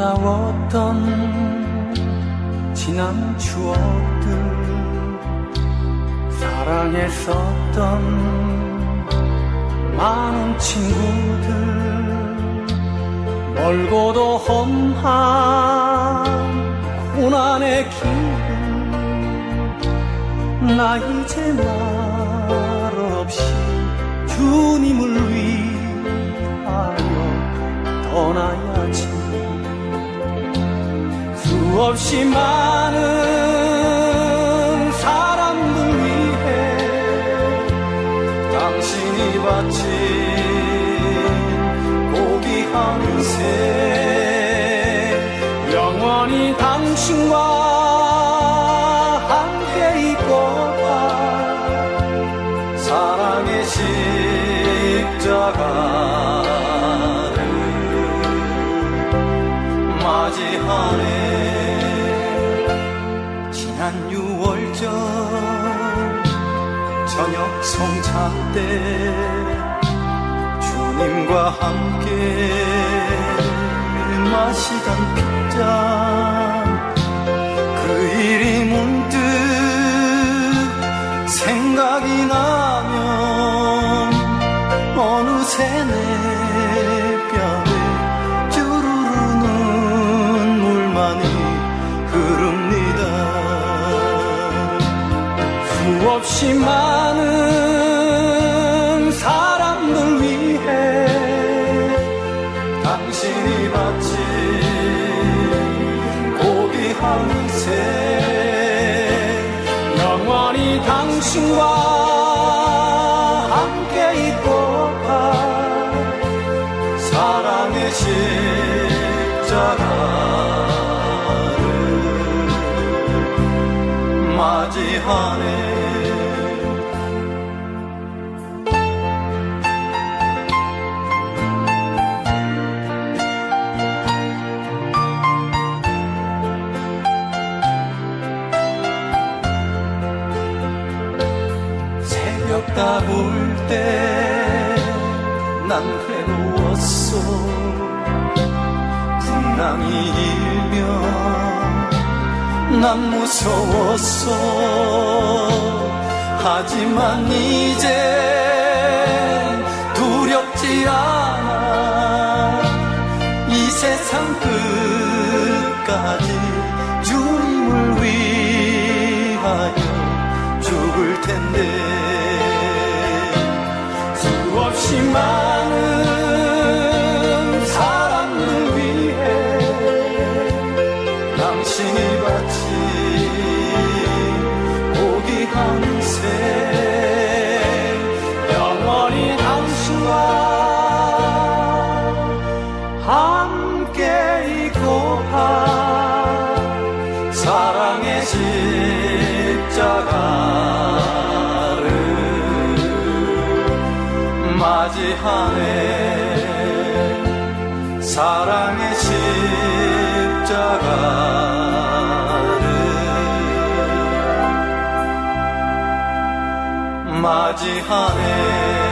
나눴던 지난 추억들 사랑했었던 많은 친구들 멀고도 험한 고난의 길나 이제 말없이 주님을 위하여 떠나야 수없이 많은 사람들 위해 당신이 바친 고귀한 새 영원히 당신과 함께 있고파 사랑의 십자가를 맞이하네 저녁 성찬 때 주님과 함께 마시던 빗잔 그 일이 문득 생각이 나면 어느새 내 수없이 많은 사람들 위해 당신이 바친 고귀한 새 영원히 당신과 함께 있고파 사랑의 십자가를 맞이하네 새벽 다볼 때 난 괴로웠어. 풍랑이 일면 난 무서웠어. 하지만 이제 두렵지 않아. 이 세상 끝 함께 있고파 사랑의 십자가를 맞이하네. 사랑의 십자가를 맞이하네